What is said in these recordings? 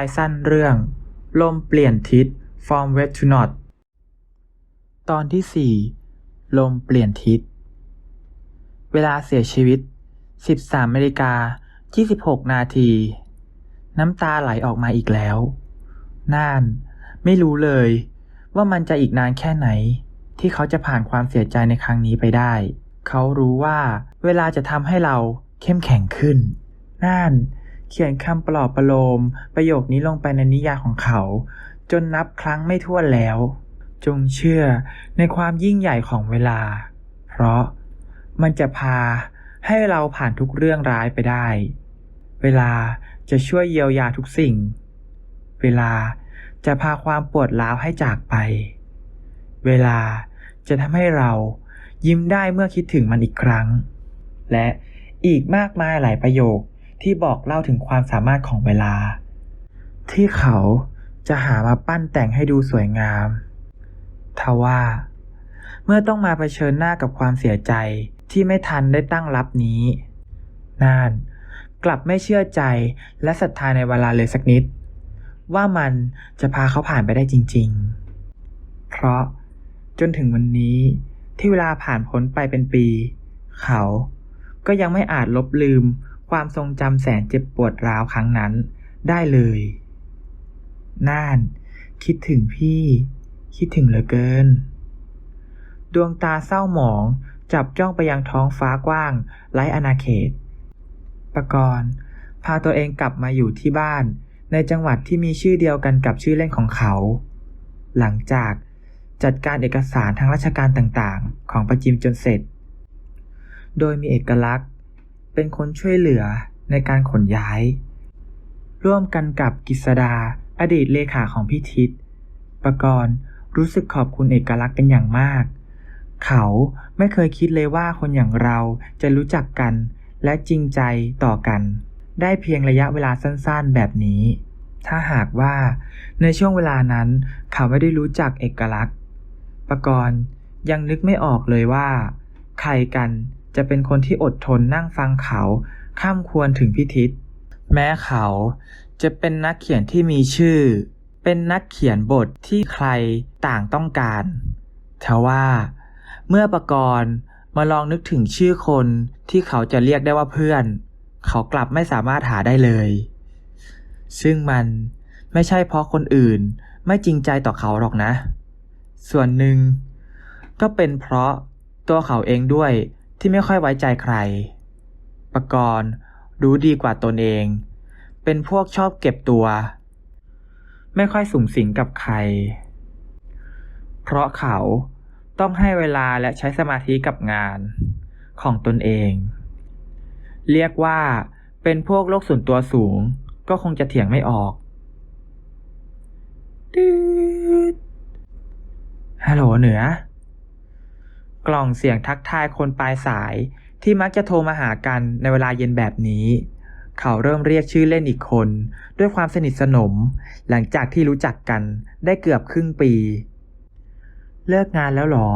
ายสั้นเรื่อง ลมเปลี่ยนทิศ from west to north ตอนที่สี่ลมเปลี่ยนทิศ เวลาเสียชีวิต 13นาฬิกา26 นาที น้ำตาไหลออกมาอีกแล้วน่าน ไม่รู้เลย ว่ามันจะอีกนานแค่ไหน ที่เขาจะผ่านความเสียใจในครั้งนี้ไปได้ เขารู้ว่าเวลาจะทำให้เราเข้มแข็งขึ้นน่าน เขียนคำปลอบประโลม ประโยคนี้ลงไปในนิยายของเขา จนนับครั้งไม่ถ้วนแล้ว จงเชื่อในความยิ่งใหญ่ของเวลา เพราะมันจะพาให้เราผ่านทุกเรื่องร้ายไปได้ เวลาจะช่วยเยียวยาทุกสิ่ง เวลาจะพาความปวดร้าวให้จากไป เวลาจะทำให้เรายิ้มได้เมื่อคิดถึงมันอีกครั้ง และอีกมากมายหลายประโยค ที่บอกเล่าถึงความสามารถของเวลา ที่เขาจะหามาปั้นแต่งให้ดูสวยงาม ทว่า เมื่อต้องมาเผชิญหน้ากับความเสียใจที่ไม่ทันได้ตั้งรับนี้น่านกลับไม่เชื่อใจและศรัทธาในเวลาเลยสักนิด ว่ามันจะพาเขาผ่านไปได้จริง ๆ เพราะจนถึงวันนี้ที่เวลาผ่านพ้นไปเป็นปี เขาก็ยังไม่อาจลบลืม ความทรงจำแสนเจ็บปวดร้าวครั้งนั้นได้เลย น่าน คิดถึงพี่ คิดถึงเหลือเกิน ดวงตาเศร้าหมองจับจ้องไปยังท้องฟ้ากว้างไร้อาณาเขต ประกรณ์พาตัวเองกลับมาอยู่ที่บ้าน ในจังหวัดที่มีชื่อเดียวกันกับชื่อเล่นของเขา หลังจากจัดการเอกสารทางราชการต่างๆ ของประจิมจนเสร็จ โดยมีเอกลักษณ์ เป็นคนช่วยเหลือในการขนย้าย ร่วมกันกับกิษดาอดีตเลขาของพี่ทิศประกรณ์รู้สึกขอบคุณเอกลักษณ์เป็นอย่างมาก เขาไม่เคยคิดเลยว่าคนอย่างเราจะรู้จักกันและจริงใจต่อกัน ได้เพียงระยะเวลาสั้นๆแบบนี้ ถ้าหากว่าในช่วงเวลานั้นเขาไม่ได้รู้จักเอกลักษณ์ประกรณ์ยังนึกไม่ออกเลยว่า ใครกัน จะเป็นคนที่อดทนนั่งฟังเขาข้ามควรถึงพิทิศแม้เขาจะเป็นนักเขียนที่มีชื่อ เป็นนักเขียนบทที่ใครต่างต้องการทว่าเมื่อประกรณ์มาลองนึกถึงชื่อคนที่เขาจะเรียกได้ว่าเพื่อน เขากลับไม่สามารถหาได้เลย ซึ่งมันไม่ใช่เพราะคนอื่นไม่จริงใจต่อเขาหรอกนะ ส่วนหนึ่งก็เป็นเพราะตัวเขาเองด้วย ที่ไม่ค่อยไว้ใจใครประกรณ์รู้ดีกว่าตนเอง เป็นพวกชอบเก็บตัว ไม่ค่อยสูงสิงกับใคร เพราะเขาต้องให้เวลาและใช้สมาธิกับงานของตนเอง เรียกว่าเป็นพวกโลกส่วนตัวสูงก็คงจะเถียงไม่ออกฮัลโหลเหนือ กล่องเสียงทักทายคนปลายสายที่มักจะโทรมาหากันในเวลาเย็นแบบนี้ เขาเริ่มเรียกชื่อเล่นอีกคน ด้วยความสนิทสนม หลังจากที่รู้จักกันได้เกือบครึ่งปี เลิกงานแล้วหรอ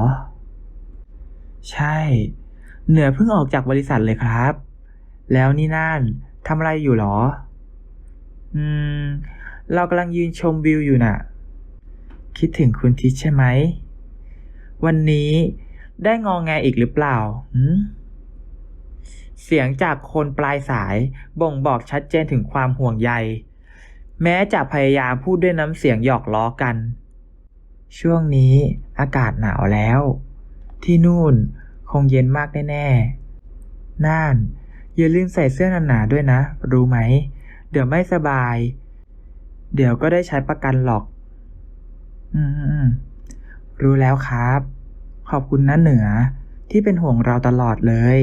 ใช่ เหนือเพิ่งออกจากบริษัทเลยครับ แล้วนี่น่านทำอะไรอยู่หรอ อืม เรากำลังยืนชมวิวอยู่น่ะ คิดถึงคุณทิชใช่ไหม วันนี้ ได้งองแงอีกหรือเปล่าหืมเสียงจากคนปลายสายบ่งบอกชัดเจนถึงความห่วงใย แม้จะพยายามพูดด้วยน้ำเสียงหยอกล้อกัน ช่วงนี้อากาศหนาวแล้ว ที่นู่นคงเย็นมากแน่ๆน่าน อย่าลืมใส่เสื้อหนาๆด้วยนะ รู้ไหม เดี๋ยวไม่สบาย เดี๋ยวก็ได้ใช้ประกันหรอก อืมรู้แล้วครับ ขอบคุณนะเหนือที่เป็นห่วงเราตลอดเลย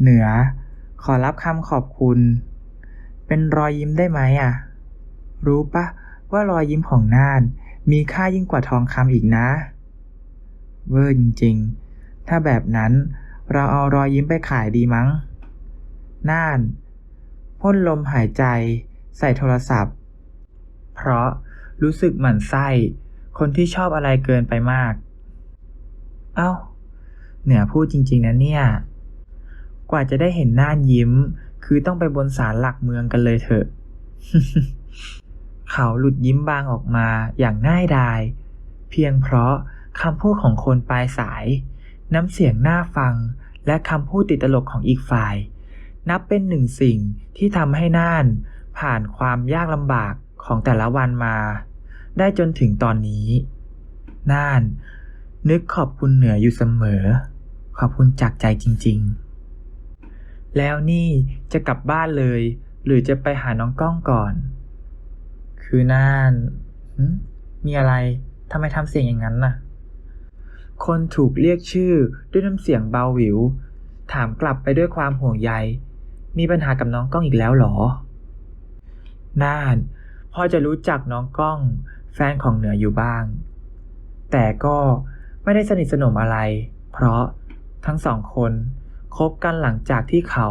เหนือ ขอรับคำขอบคุณ เป็นรอยยิ้มได้ไหมอะ รู้ปะว่ารอยยิ้มของน่าน มีค่ายิ่งกว่าทองคำอีกนะ เวอร์จริงๆ ถ้าแบบนั้นเราเอารอยยิ้มไปขายดีมั้ง น่าน พ่นลมหายใจ ใส่โทรศัพท์ เพราะรู้สึกหมั่นไส้ คนที่ชอบอะไรเกินไปมาก เอ้า เหนือพูดจริง ๆ นะเนี่ย กว่าจะได้เห็นหน่านยิ้ม คือต้องไปบนศาลหลักเมืองกันเลยเถอะ เขาหลุดยิ้มบางออกมาอย่างง่ายดาย เพียงเพราะคำพูดของคนปลายสาย น้ำเสียงน่าฟัง และคำพูดติดตลกของอีกฝ่าย นับเป็นหนึ่งสิ่งที่ทำให้น่าน ผ่านความยากลำบากของแต่ละวันมา ได้จนถึงตอนนี้ น่าน นึกขอบคุณเหนืออยู่เสมอ ขอบคุณจากใจจริง ๆ แล้วนี่จะกลับบ้านเลย หรือจะไปหาน้องก้องก่อน คือน่านมีอะไรทำไมทำเสียงอย่างนั้นน่ะ คนถูกเรียกชื่อด้วยน้ำเสียงเบาหวิว ถามกลับไปด้วยความห่วงใย มีปัญหากับน้องก้องอีกแล้วหรอ น่านพอจะรู้จักน้องก้อง แฟนของเหนืออยู่บ้าง แต่ก็ ไม่ได้สนิทสนมอะไร เพราะทั้งสองคนคบกันหลังจากที่เขา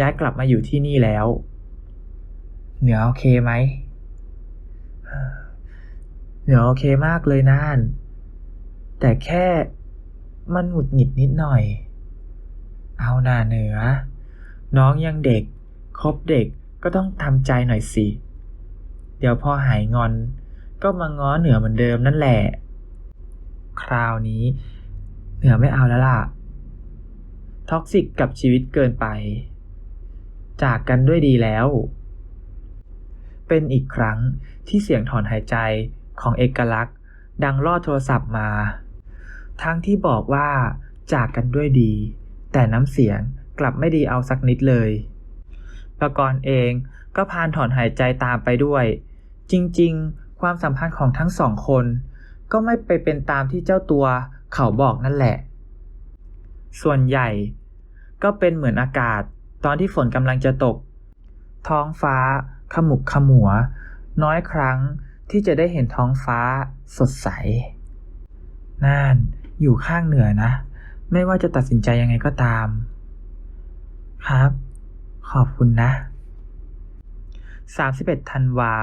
ย้ายกลับมาอยู่ที่นี่แล้ว เหนือโอเคไหม เหนือโอเคมากเลยน่าน แต่แค่มันหงุดหงิดนิดหน่อย เอาหน่าเหนือ น้องยังเด็ก คบเด็กก็ต้องทำใจหน่อยสิ เดี๋ยวพอหายงอน ก็มาง้อเหนือเหมือนเดิมนั่นแหละ คราวนี้ เหนือไม่เอาแล้วล่ะ ท็อกซิกกับชีวิตเกินไป จากกันด้วยดีแล้ว เป็นอีกครั้งที่เสียงถอนหายใจของเอกลักษณ์ ดังลอดโทรศัพท์มา ทั้งที่บอกว่าจากกันด้วยดี แต่น้ำเสียงกลับไม่ดีเอาสักนิดเลยประกรณ์เองก็พานถอนหายใจตามไปด้วย จริง ๆ ความสัมพันธ์ของทั้งสองคน ก็ไม่ไปเป็นตามที่เจ้าตัวเขาบอกนั่นแหละ ส่วนใหญ่ ก็เป็นเหมือนอากาศ ตอนที่ฝนกำลังจะตก ท้องฟ้า ขมุกขมัว น้อยครั้งที่จะได้เห็นท้องฟ้าสดใส น่านอยู่ข้างเหนือนะ ไม่ว่าจะตัดสินใจยังไงก็ตาม ครับ ขอบคุณนะ 31 ธันวา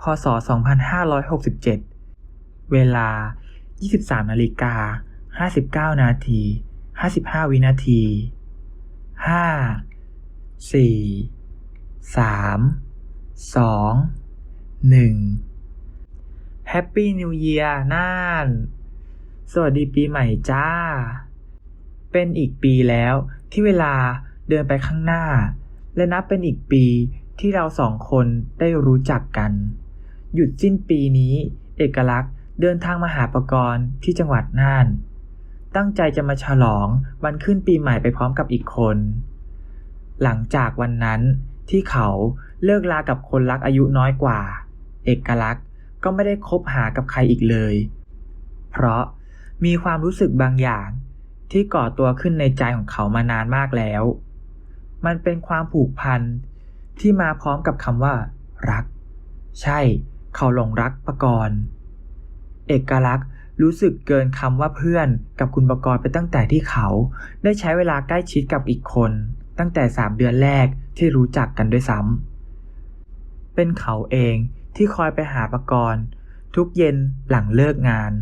พศ 2567 เวลา 23นาฬิกา59 นาที 55 วินาที 5 4 3 2 1 Happy New Year น่าน สวัสดีปีใหม่จ้า เป็นอีกปีแล้วที่เวลาเดินไปข้างหน้า และนับเป็นอีกปีที่เราสองคนได้รู้จักกัน หยุดสิ้นปีนี้ เอกลักษณ์ เดินทางมาหาประกรณ์ที่จังหวัดน่าน ตั้งใจจะมาฉลองวันขึ้นปีใหม่ไปพร้อมกับอีกคน หลังจากวันนั้นที่เขาเลิกลากับคนรักอายุน้อยกว่า เอกลักษณ์ก็ไม่ได้คบหากับใครอีกเลย เพราะมีความรู้สึกบางอย่างที่ก่อตัวขึ้นในใจของเขามานานมากแล้ว มันเป็นความผูกพันที่มาพร้อมกับคำว่า รัก ใช่ เขาหลงรักประกรณ์ เอกลักษณ์ รู้สึกเกินคำว่าเพื่อนกับคุณประกรณ์ไปตั้งแต่ที่เขา ได้ใช้เวลาใกล้ชิดกับอีกคน ตั้งแต่สามเดือนแรกที่รู้จักกันด้วยซ้ำเป็นเขาเองที่คอยไปหาประกรณ์ทุกเย็นหลังเลิกงาน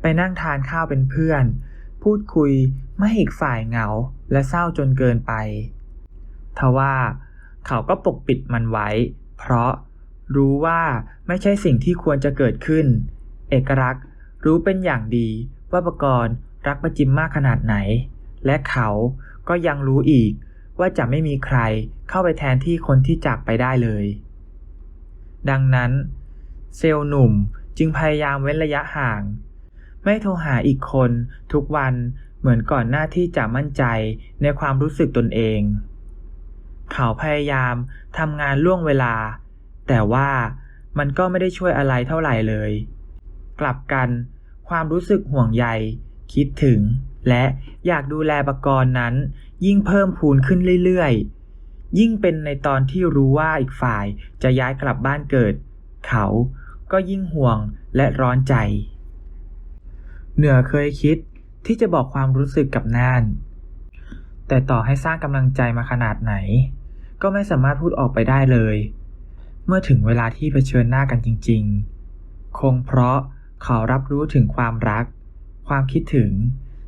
ไปนั่งทานข้าวเป็นเพื่อน พูดคุยไม่ให้อีกฝ่ายเหงาและเศร้าจนเกินไป ทว่าเขาก็ปกปิดมันไว้ เพราะรู้ว่าไม่ใช่สิ่งที่ควรจะเกิดขึ้น เอกลักษ์รู้เป็นอย่างดีว่าประกรณ์รักประจิมมากขนาดไหน และเขาก็ยังรู้อีกว่าจะไม่มีใครเข้าไปแทนที่คนที่จากไปได้เลย ดังนั้น เซลล์หนุ่มจึงพยายามเว้นระยะห่าง ไม่โทรหาอีกคนทุกวันเหมือนก่อนหน้าที่จะมั่นใจในความรู้สึกตนเอง เขาพยายามทำงานล่วงเวลา แต่ว่ามันก็ไม่ได้ช่วยอะไรเท่าไหร่เลย กลับกัน ความรู้สึกห่วงใย คิดถึง และอยากดูแลปกรณ์นั้น ยิ่งเพิ่มพูนขึ้นเรื่อยๆ ยิ่งเป็นในตอนที่รู้ว่าอีกฝ่ายจะย้ายกลับบ้านเกิด เขาก็ยิ่งห่วงและร้อนใจ เหนือเคยคิดที่จะบอกความรู้สึกกับน่าน แต่ต่อให้สร้างกำลังใจมาขนาดไหน ก็ไม่สามารถพูดออกไปได้เลย เมื่อถึงเวลาที่เผชิญหน้ากันจริง ๆ คงเพราะ ขารับรู้ถึงความรัก ความคิดถึง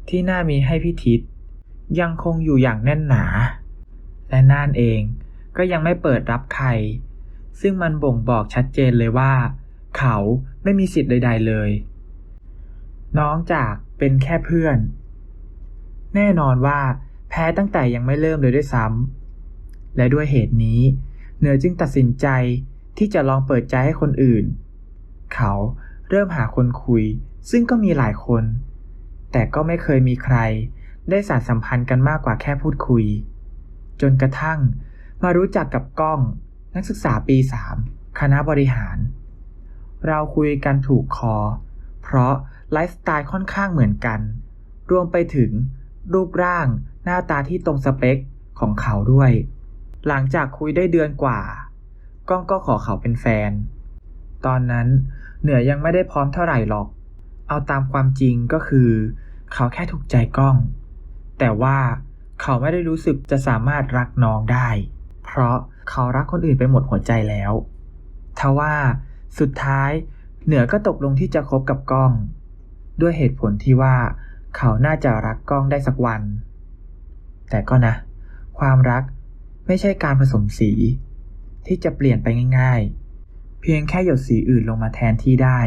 ที่น่ามีให้พิทิศยังคงอยู่อย่างแน่นหนา และน่านเองก็ยังไม่เปิดรับใคร ซึ่งมันบ่งบอกชัดเจนเลยว่า เขาไม่มีสิทธิ์ใด ๆเลย น้องจากเป็นแค่เพื่อน แน่นอนว่าแพ้ตั้งแต่ยังไม่เริ่มเลยด้วยซ้ำและด้วยเหตุนี้ เหนือจึงตัดสินใจที่จะลองเปิดใจให้คนอื่น เขา เริ่มหาคนคุย ซึ่งก็มีหลายคน แต่ก็ไม่เคยมีใคร ได้สานสัมพันธ์กันมากกว่าแค่พูดคุย จนกระทั่งมารู้จักกับก้องนักศึกษาปี 3 คณะบริหาร เราคุยกันถูกคอ เพราะไลฟ์สไตล์ค่อนข้างเหมือนกัน รวมไปถึงรูปร่างหน้าตาที่ตรงสเปคของเขาด้วย หลังจากคุยได้เดือนกว่า ก้องก็ขอเขาเป็นแฟน ตอนนั้น เหนือยังไม่ได้พร้อมเท่าไหร่หรอก เอาตามความจริงก็คือ เขาแค่ถูกใจก้อง แต่ว่าเขาไม่ได้รู้สึกจะสามารถรักน้องได้ เพราะเขารักคนอื่นไปหมดหัวใจแล้วทว่าสุดท้ายเหนือก็ตกลงที่จะคบกับก้อง ด้วยเหตุผลที่ว่า เขาน่าจะรักก้องได้สักวัน แต่ก็นะ ความรักไม่ใช่การผสมสี ที่จะเปลี่ยนไปง่าย ๆ เพียงแค่หยดสีอื่นลงมาแทนที่ได้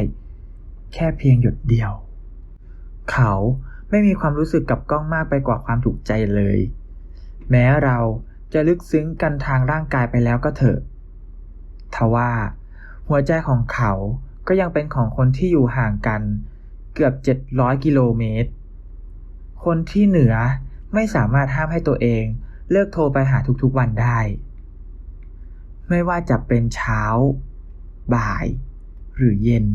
แค่เพียงหยดเดียว เขาไม่มีความรู้สึกกับกล้องมากไปกว่าความถูกใจเลย แม้เราจะลึกซึ้งกันทางร่างกายไปแล้วก็เถอะ ทว่า หัวใจของเขาก็ยังเป็นของคนที่อยู่ห่างกัน เกือบ 700 กิโลเมตร คนที่เหนือไม่สามารถห้ามให้ตัวเองเลิกโทรไปหาทุกๆวันได้ ไม่ว่าจะเป็นเช้า บ่าย หรือเย็น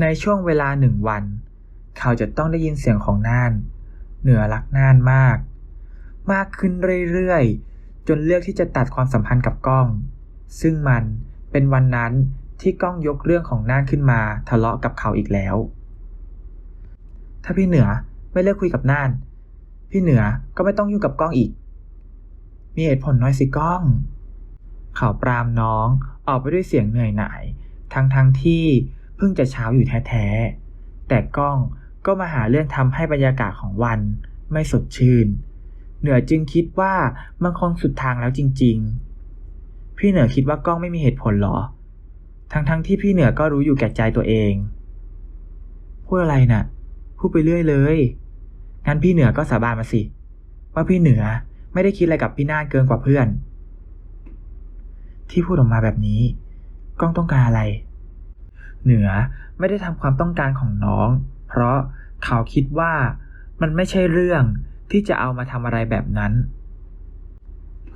ในช่วงเวลาหนึ่งวัน เขาจะต้องได้ยินเสียงของน่าน เหนือรักน่านมาก มากขึ้นเรื่อยๆ จนเลือกที่จะตัดความสัมพันธ์กับกล้อง ซึ่งมันเป็นวันนั้นที่กล้องยกเรื่องของน่านขึ้นมาทะเลาะกับเขาอีกแล้ว ถ้าพี่เหนือไม่เลิกคุยกับน่าน พี่เหนือก็ไม่ต้องยุ่งกับกล้องอีก มีเหตุผลน้อยสิกล้อง เขาปรามน้องออกไปด้วยเสียงเหนื่อยหน่าย ทั้งทั้งที่เพิ่งจะเช้าอยู่แท้ๆ แต่ก้องก็มาหาเรื่องทำให้บรรยากาศของวันไม่สดชื่น เหนือจึงคิดว่ามันคงสุดทางแล้วจริง ๆ พี่เหนือคิดว่าก้องไม่มีเหตุผลหรอ ทั้งๆทที่พี่เหนือก็รู้อยู่แก่ใจตัวเอง พูดอะไรน่ะ พูดไปเรื่อยเลย งั้นพี่เหนือก็สาบานมาสิ ว่าพี่เหนือไม่ได้คิดอะไรกับพี่นาเกินกว่าเพื่อน ที่พูดออกมาแบบนี้ก้องต้องการอะไร เหนือไม่ได้ทำความต้องการของน้อง เพราะเขาคิดว่ามันไม่ใช่เรื่องที่จะเอามาทำอะไรแบบนั้น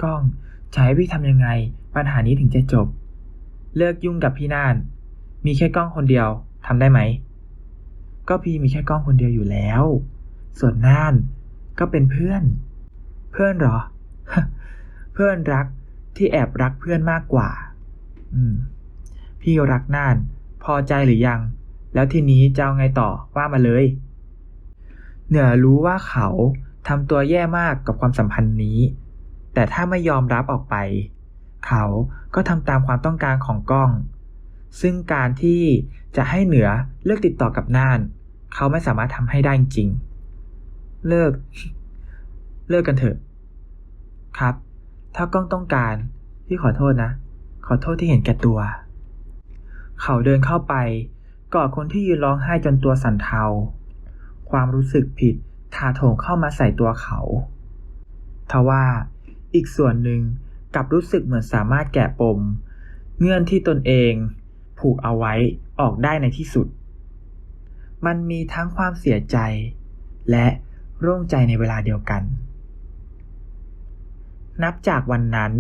ก้องจะให้พี่ทำยังไง ปัญหานี้ถึงจะจบ เลิกยุ่งกับพี่น่าน มีแค่ก้องคนเดียวทำได้ไหม ก็พี่มีแค่ก้องคนเดียวอยู่แล้ว ส่วนน่านก็เป็นเพื่อน เพื่อนหรอ เพื่อนรัก ที่แอบรักเพื่อนมากกว่า อืม พี่รักน่าน พอใจหรือยัง แล้วทีนี้จะเอาไงต่อว่ามาเลย เหนือรู้ว่าเขาทำตัวแย่มากกับความสัมพันธ์นี้ แต่ถ้าไม่ยอมรับออกไป เขาก็ทำตามความต้องการของกล้อง ซึ่งการที่จะให้เหนือเลิกติดต่อกับน่าน เขาไม่สามารถทำให้ได้จริง เลิก เลิกกันเถอะ ครับ ถ้ากล้องต้องการ พี่ขอโทษนะ ขอโทษที่เห็นแก่ตัว เขาเดินเข้าไปกอดคนที่ยืนร้องไห้จนตัวสั่นเทา ความรู้สึกผิดถาโถมเข้ามาใส่ตัวเขา ทว่าอีกส่วนหนึ่งกลับรู้สึกเหมือนสามารถแกะปม เงื่อนที่ตนเองผูกเอาไว้ออกได้ในที่สุด มันมีทั้งความเสียใจ และโล่งใจในเวลาเดียวกัน นับจากวันนั้น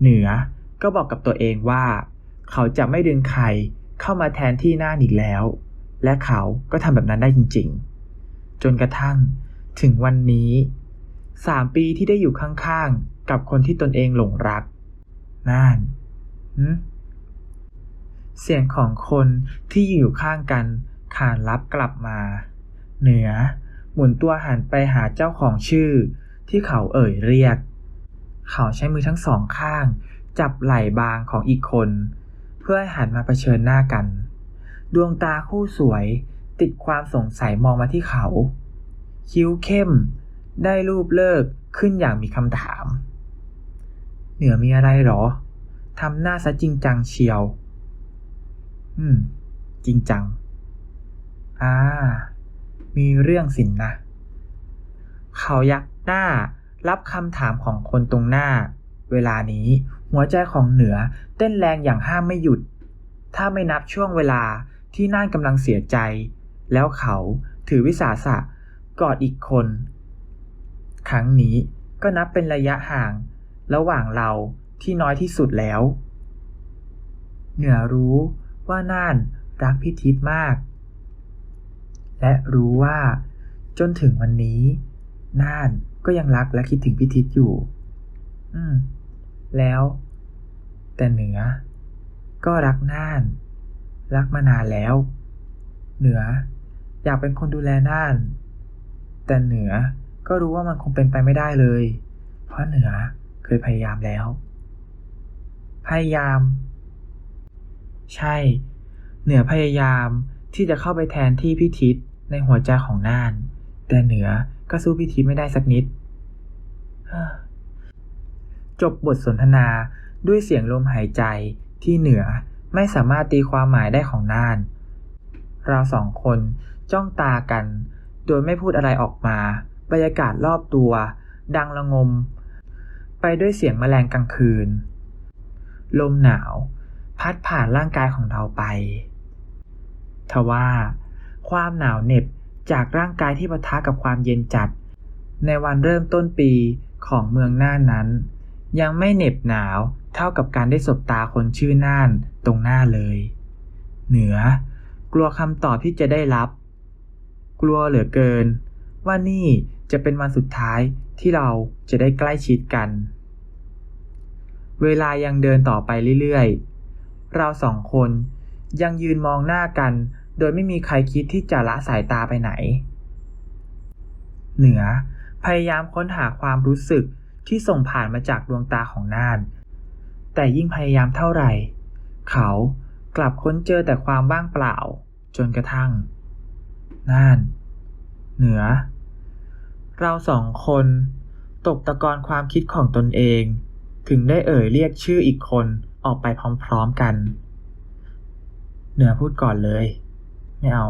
เหนือก็บอกกับตัวเองว่า เขาจะไม่ดึงใครเข้ามาแทนที่หน้าอีกแล้ว และเขาก็ทำแบบนั้นได้จริง ๆ จนกระทั่งถึงวันนี้สามปีที่ได้อยู่ข้างๆ กับคนที่ตนเองหลงรักน่านเสียงของคนที่อยู่ข้างกันขานรับกลับมา เหนือ หมุนตัวหันไปหาเจ้าของชื่อที่เขาเอ่ยเรียก เขาใช้มือทั้งสองข้าง จับไหล่บางของอีกคน เพื่อห้หันมาเผชิญหน้ากัน ดวงตาคู่สวยติดความสงสัยมองมาที่เขา คิ้วเข้ม ได้รูปเลิกขึ้นอย่างมีคำถาม เหนือมีอะไรหรอทำหน้าซะจริงจังเชียว อืม จริงจัง อ่า มีเรื่องสินนะ เขายักหน้า รับคำถามของคนตรงหน้า เวลานี้หัวใจของเหนือเต้นแรงอย่างห้ามไม่หยุด ถ้าไม่นับช่วงเวลาที่น่านกำลังเสียใจ แล้วเขาถือวิสาสะกอดอีกคน ครั้งนี้ก็นับเป็นระยะห่าง ระหว่างเราที่น้อยที่สุดแล้ว เหนือรู้ว่าน่านรักพิทิศมาก และรู้ว่า จนถึงวันนี้ น่าน ก็ยังรักและคิดถึงพิทิศอยู่ อืม แล้ว แต่เหนือ ก็รักน่าน รักมานานแล้ว เหนือ อยากเป็นคนดูแลน่าน แต่เหนือก็รู้ว่ามันคงเป็นไปไม่ได้เลย เพราะเหนือเคยพยายามแล้ว พยายาม ใช่ เหนือพยายามที่จะเข้าไปแทนที่พิทิศในหัวใจของน่าน แต่เหนือ ก็สู้พิทิศไม่ได้สักนิด จบบทสนทนาด้วยเสียงลมหายใจที่เหนือไม่สามารถตีความหมายได้ของน่าน เราสองคนจ้องตากัน โดยไม่พูดอะไรออกมา บรรยากาศรอบตัว ดังระงม ไปด้วยเสียงแมลงกลางคืน ลมหนาว พัดผ่านร่างกายของเราไป ทว่า ความหนาวเหน็บ จากร่างกายที่ปะทะกับความเย็นจัด ในวันเริ่มต้นปีของเมืองน่านนั้น ยังไม่เหน็บหนาวเท่ากับการได้สบตาคนชื่อน่านตรงหน้าเลย เหนือ กลัวคำตอบที่จะได้รับ กลัวเหลือเกิน ว่านี่จะเป็นวันสุดท้ายที่เราจะได้ใกล้ชิดกัน เวลายังเดินต่อไปเรื่อยๆ เราสองคนยังยืนมองหน้ากัน โดยไม่มีใครคิดที่จะละสายตาไปไหน เหนือพยายามค้นหาความรู้สึกที่ส่งผ่านมาจากดวงตาของน่าน แต่ยิ่งพยายามเท่าไหร่ เขากลับค้นเจอแต่ความว่างเปล่า จนกระทั่ง น่าน เหนือ เราสองคนตกตะกอนความคิดของตนเอง ถึงได้เอ่ยเรียกชื่ออีกคนออกไปพร้อมๆกัน เหนือพูดก่อนเลย ไม่เอา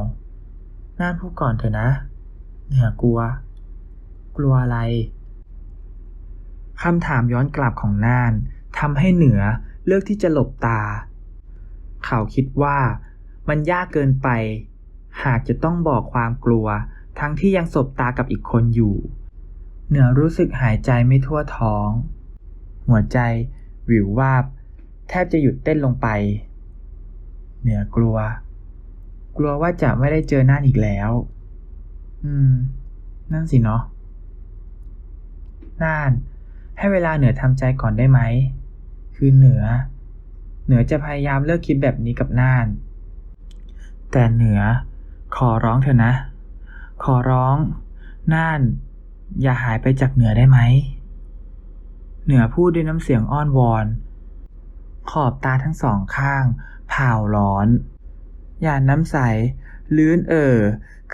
น่านพูดก่อนเถอะนะ เหนือกลัว กลัวอะไร คำถามย้อนกลับของน่านทำให้เหนือเลือกที่จะหลบตา เขาคิดว่ามันยากเกินไป หากจะต้องบอกความกลัว ทั้งที่ยังสบตากับอีกคนอยู่ เหนือรู้สึกหายใจไม่ทั่วท้อง หัวใจวิววาบ แทบจะหยุดเต้นลงไป เหนือกลัว กลัวว่าจะไม่ได้เจอน่าอีกแล้ว อืม นั่นสิเนาะน่าน ให้เวลาเหนือทำใจก่อนได้ไหม คือเหนือ เหนือจะพยายามเลิกคิดแบบนี้กับน่าน แต่เหนือ ขอร้องเถอะนะ ขอร้อง น่าน อย่าหายไปจากเหนือได้ไหม เหนือพูดด้วยน้ำเสียงอ้อนวอน ขอบตาทั้งสองข้าง ผ่าวร้อน หยาดน้ำใส ลื้นเอ่อ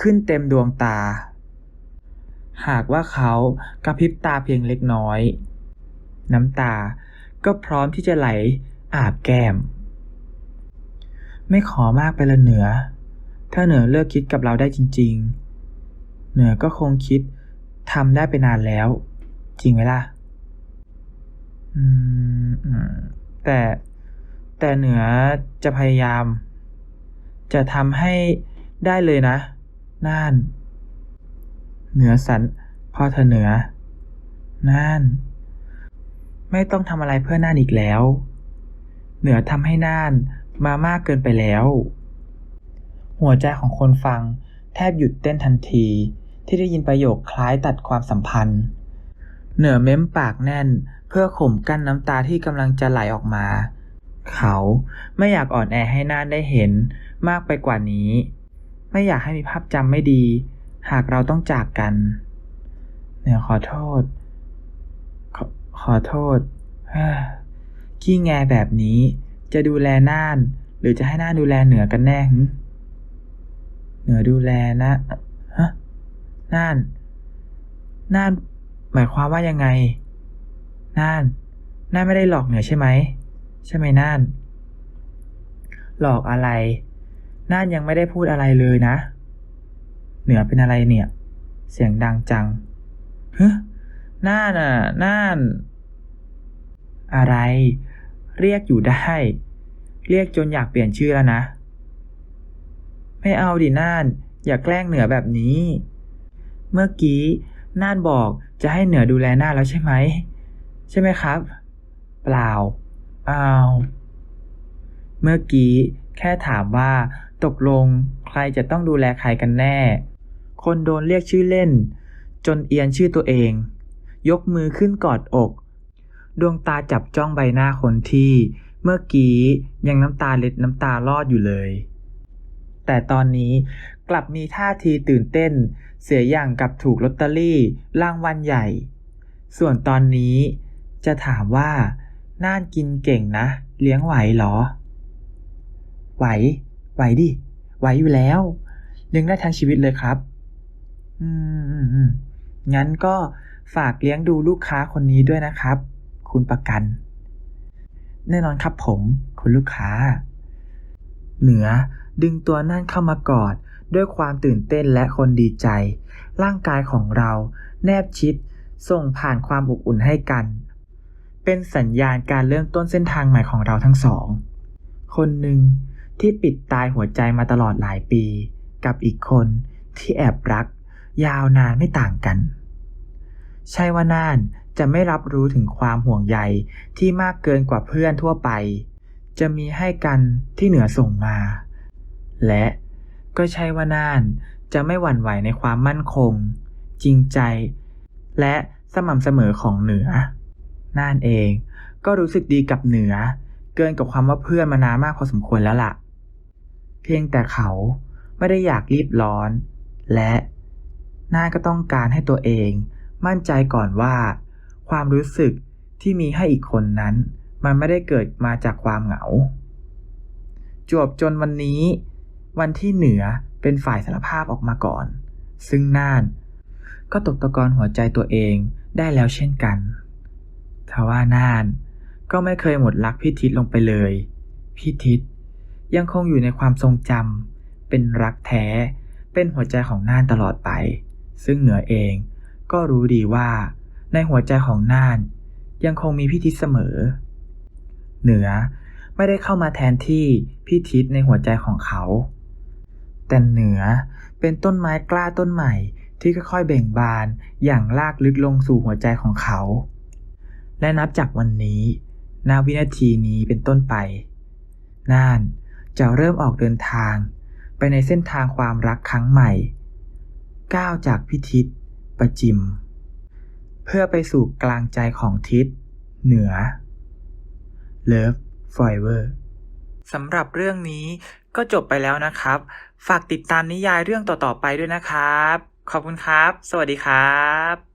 ขึ้นเต็มดวงตา หากว่าเขากระพริบตาเพียงเล็กน้อย น้ำตาก็พร้อมที่จะไหลอาบแก้ม ไม่ขอมากไปละเหนือ ถ้าเหนือเลิกคิดกับเราได้จริง ๆ เหนือก็คงคิดทำได้ไปนานแล้ว จริงไหมล่ะ อืมอืมแต่แต่เหนือจะพยายาม จะทำให้ได้เลยนะ น่าน เหนือสันพ่อเธอเหนือ น่าน ไม่ต้องทำอะไรเพื่อน่านอีกแล้ว เหนือทำให้น่านมามากเกินไปแล้ว หัวใจของคนฟังแทบหยุดเต้นทันที ที่ได้ยินประโยคคล้ายตัดความสัมพันธ์ เหนือเม้มปากแน่นเพื่อข่มกั้นน้ำตาที่กำลังจะไหลออกมา เขาไม่อยากอ่อนแอให้น่านได้เห็นมากไปกว่านี้ ไม่อยากให้มีภาพจำไม่ดี หากเราต้องจากกัน เหนือขอโทษ ขอขอโทษขี้แงแบบนี้ จะดูแลน่าน หรือจะให้น่านดูแลเหนือกันแน่เหนือดูแลนะฮะน่าน น่าน หมายความว่ายังไง น่าน น่านไม่ได้หลอกเหนือใช่ไหม ใช่ไหมน่าน หลอกอะไร น่านยังไม่ได้พูดอะไรเลยนะ เหนือเป็นอะไรเนี่ย เสียงดังจังเฮ้น่านอะ น่าน อะไร เรียกอยู่ได้ เรียกจนอยากเปลี่ยนชื่อแล้วนะ ไม่เอาดิน่าน อย่าแกล้งเหนือแบบนี้ เมื่อกี้น่านบอกจะให้เหนือดูแลน่านแล้วใช่ไหม ใช่ไหมครับ เปล่า เปล่าเมื่อกี้แค่ถามว่า ตกลงใครจะต้องดูแลใครกันแน่ คนโดนเรียกชื่อเล่น จนเอียนชื่อตัวเอง ยกมือขึ้นกอดอก ดวงตาจับจ้องใบหน้าคนที่ เมื่อกี้ยังน้ำตาเล็ดน้ำตาลอดอยู่เลย แต่ตอนนี้กลับมีท่าทีตื่นเต้น เสียอย่างกับถูกลอตเตอรี่รางวัลใหญ่ ส่วนตอนนี้จะถามว่า น่านกินเก่งนะ เลี้ยงไหวหรอ ไหว ไหวดิ ไหวอยู่แล้ว เลี้ยงได้ทั้งชีวิตเลยครับ อืมอืมอืมงั้นก็ฝากเลี้ยงดูลูกค้าคนนี้ด้วยนะครับ คุณประกัน แน่นอนครับผม คุณลูกค้า เหนือดึงตัวนั่นเข้ามากอดด้วยความตื่นเต้นและคนดีใจ ร่างกายของเรา แนบชิด ส่งผ่านความอบอุ่นให้กัน เป็นสัญญาณการเริ่มต้นเส้นทางใหม่ของเราทั้งสอง คนหนึ่งที่ปิดตายหัวใจมาตลอดหลายปี กับอีกคนที่แอบรัก ยาวนานไม่ต่างกัน ใช่ว่าน่านจะไม่รับรู้ถึงความห่วงใยที่มากเกินกว่าเพื่อนทั่วไป จะมีให้กันที่เหนือส่งมา และก็ใช่ว่าน่านจะไม่หวั่นไหวในความมั่นคง จริงใจ และสม่ำเสมอของเหนือ น่านเอง ก็รู้สึกดีกับเหนือ เกินกับความว่าเพื่อนมานานมากพอสมควรแล้วล่ะ เพียงแต่เขาไม่ได้อยากรีบร้อน และน่านก็ต้องการให้ตัวเอง มั่นใจก่อนว่า ความรู้สึกที่มีให้อีกคนนั้น มันไม่ได้เกิดมาจากความเหงา จวบจนวันนี้ วันที่เหนือเป็นฝ่ายสารภาพออกมาก่อน ซึ่งน่านก็ตกตะกอนหัวใจตัวเองได้แล้วเช่นกัน ทว่าน่าน ก็ไม่เคยหมดรักพี่ทิศลงไปเลย พี่ทิศยังคงอยู่ในความทรงจำเป็นรักแท้ เป็นหัวใจของน่านตลอดไป ซึ่งเหนือเองก็รู้ดีว่า ในหัวใจของน่าน ยังคงมีพี่ทิศเสมอ เหนือไม่ได้เข้ามาแทนที่พี่ทิศในหัวใจของเขา แต่เหนือเป็นต้นไม้กล้าต้นใหม่ที่ค่อยๆเบ่งบานอย่างลากลึกลงสู่หัวใจของเขา และนับจากวันนี้นาวินาทีนี้เป็นต้นไป น่านจะเริ่มออกเดินทาง ไปในเส้นทางความรักครั้งใหม่ ก้าวจากพิทิศประจิม เพื่อไปสู่กลางใจของทิศ เหนือ Love Forever สำหรับเรื่องนี้ก็จบไปแล้วนะครับ ฝากติดตามนิยายเรื่องต่อๆไปด้วยนะครับ ขอบคุณครับ สวัสดีครับ